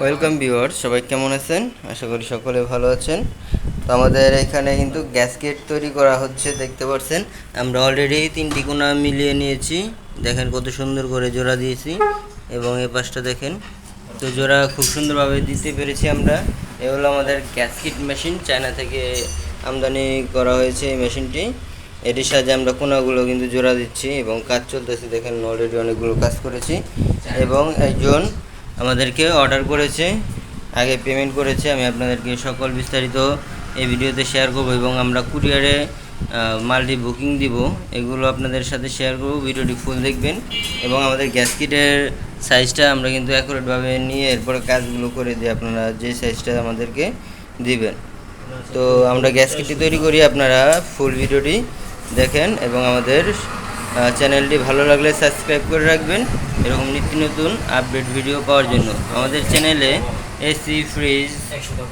Welcome viewers সবাই কেমন আছেন? আশা করি সকলে ভালো আছেন। তো আমাদের এখানে কিন্তু গ্যাসকেট তৈরি করা হচ্ছে, দেখতে পাচ্ছেন। আমরা অলরেডি তিনটি কোনা মিলিয়ে নিয়েছি। দেখেন কত সুন্দর করে জোড়া দিয়েছি। এবং এই পাশটা দেখেন, তো জোড়া খুব সুন্দরভাবে দিতে পেরেছি আমরা। এ হলো আমাদের গ্যাসকিট মেশিন। চায়না থেকে আমদানি করা হয়েছে এই মেশিনটি। এটির সাহায্যে আমরা কোনাগুলো কিন্তু জোড়া দিচ্ছি এবং কাজ চলতেছে। দেখেন অলরেডি অনেকগুলো কাজ করেছি। এবং একজন আমাদেরকে অর্ডার করেছে, আগে পেমেন্ট করেছে, আমি আপনাদেরকে সকল বিস্তারিত এই ভিডিওতে শেয়ার করব এবং আমরা কুরিয়ারে মালটি বুকিং দিব, এগুলো আপনাদের সাথে শেয়ার করব, ভিডিওটি ফুল দেখবেন এবং আমাদের গ্যাস কিটের সাইজটা আমরা কিন্তু অ্যাকুরেটভাবে নিয়ে এরপরে কাজগুলো করে দিই আপনারা যে সাইজটা আমাদেরকে দিবেন। তো আমরা গ্যাস কিটটি তৈরি করি, আপনারা ফুল ভিডিওটি দেখেন এবং আমাদের চ্যানেলটি ভালো লাগলে সাবস্ক্রাইব করে রাখবেন। এরকম নিত্য নতুন আপডেট ভিডিও পাওয়ার জন্য। আমাদের চ্যানেলে এসি ফ্রিজ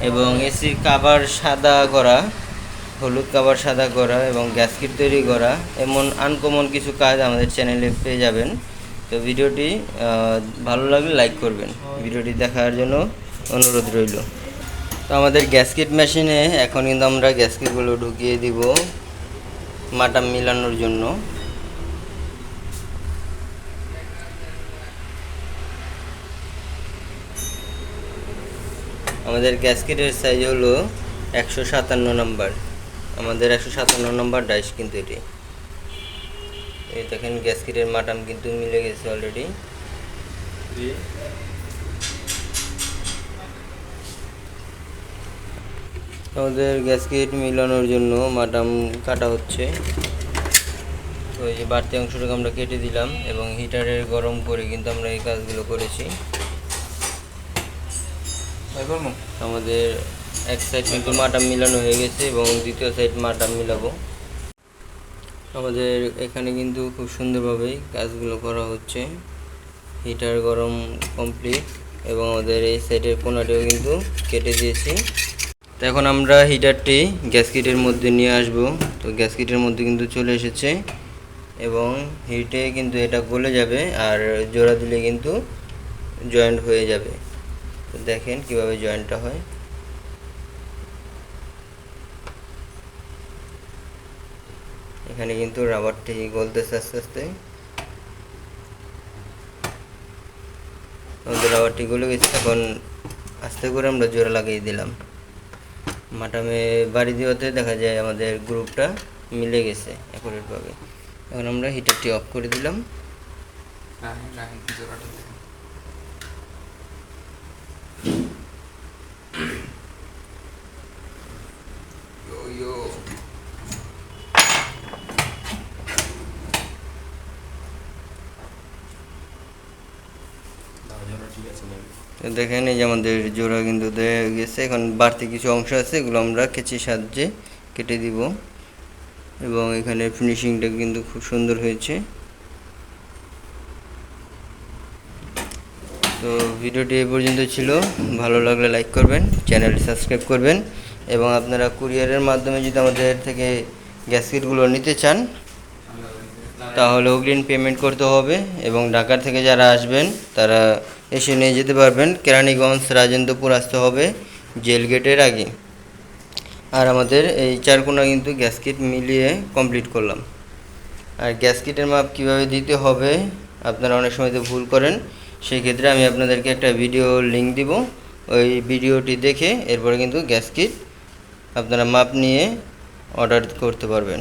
এবং এসির কাভার সাদা করা, হলুদ কাভার সাদা করা এবং গ্যাসকিট তৈরি করা এমন আনকমন কিছু কাজ আমাদের চ্যানেলে পেয়ে যাবেন। তো ভিডিওটি ভালো লাগলে লাইক করবেন। ভিডিওটি দেখার জন্য অনুরোধ রইল। তো আমাদের গ্যাসকিট মেশিনে এখন কিন্তু আমরা গ্যাসকিটগুলো ঢুকিয়ে দিব মাটা মিলানোর জন্য। আমাদের গ্যাসকেটের সাইজ হলো একশো সাতান্ন নাম্বার আমাদের একশো সাতান্ন নাম্বার ডাইস কিন্তু এটি। এই দেখেন গ্যাসকেটের মাটাম কিন্তু মিলে গেছে অলরেডি আমাদের গ্যাসকেট মিলানোর জন্য মাটাম কাটা হচ্ছে। তো এই যে বাড়তি অংশটাকে আমরা কেটে দিলাম এবং হিটারের গরম করে কিন্তু আমরা এই কাজগুলো করেছি। আমাদের এক সাইড কিন্তু মাটাম মিলানো হয়ে গেছে এবং দ্বিতীয় সাইড মাটাম মিলাবো। আমাদের এখানে কিন্তু খুব সুন্দরভাবেই কাজগুলো করা হচ্ছে। হিটার গরম কমপ্লিট এবং আমাদের এই সাইডের কোনাটিও কিন্তু কেটে দিয়েছি। তো এখন আমরা হিটারটি গ্যাস কিটের মধ্যে নিয়ে আসব। তো গ্যাস কিটের মধ্যে কিন্তু চলে এসেছে এবং হিটে কিন্তু এটা গলে যাবে আর জোড়া দিলে কিন্তু জয়েন্ট হয়ে যাবে। তো দেখেন কীভাবে জয়েন্টটা হয়। এখানে কিন্তু রাবারটি গলতেছে আস্তে আস্তে। আমাদের রাবারটি গলে গেছে, এখন আস্তে করে আমরা জোড়া লাগিয়ে দিলাম। মাটামে বাড়ি দেওয়াতে দেখা যায় আমাদের গ্রুপটা মিলে গেছে অ্যাকুরেটভাবে এখন আমরা হিটারটি অফ করে দিলাম তো দেখেন এই যে আমাদের জোড়া কিন্তু দেয়া গেছে। এখন বাড়তি কিছু অংশ আছে, এগুলো আমরা কেচির সাহায্যে কেটে দিব। এবং এখানে ফিনিশিংটা কিন্তু খুব সুন্দর হয়েছে। তো ভিডিওটি এ পর্যন্ত ছিল। ভালো লাগলে লাইক করবেন, চ্যানেলটি সাবস্ক্রাইব করবেন। এবং আপনারা কুরিয়ারের মাধ্যমে যদি আমাদের থেকে গ্যাস কিটগুলো নিতে চান, তাহলে অগ্রিম পেমেন্ট করতে হবে। এবং ঢাকার থেকে যারা আসবেন, তারা এসে নিয়ে যেতে পারবেন। কেরানীগঞ্জ, রাজেন্দ্রপুর আসতে হবে জেল গেটের আগে। আর আমাদের এই চারকোনা কিন্তু গ্যাস কিট মিলিয়ে কমপ্লিট করলাম। আর গ্যাস কিটের মাপ কীভাবে দিতে হবে আপনারা অনেক সময় তো ভুল করেন। সেই ক্ষেত্রে আমি আপনাদেরকে একটা ভিডিও লিঙ্ক দিব। ওই ভিডিওটি দেখে এরপরে কিন্তু গ্যাস কিট আপনারা মাপ নিয়ে অর্ডার করতে পারবেন।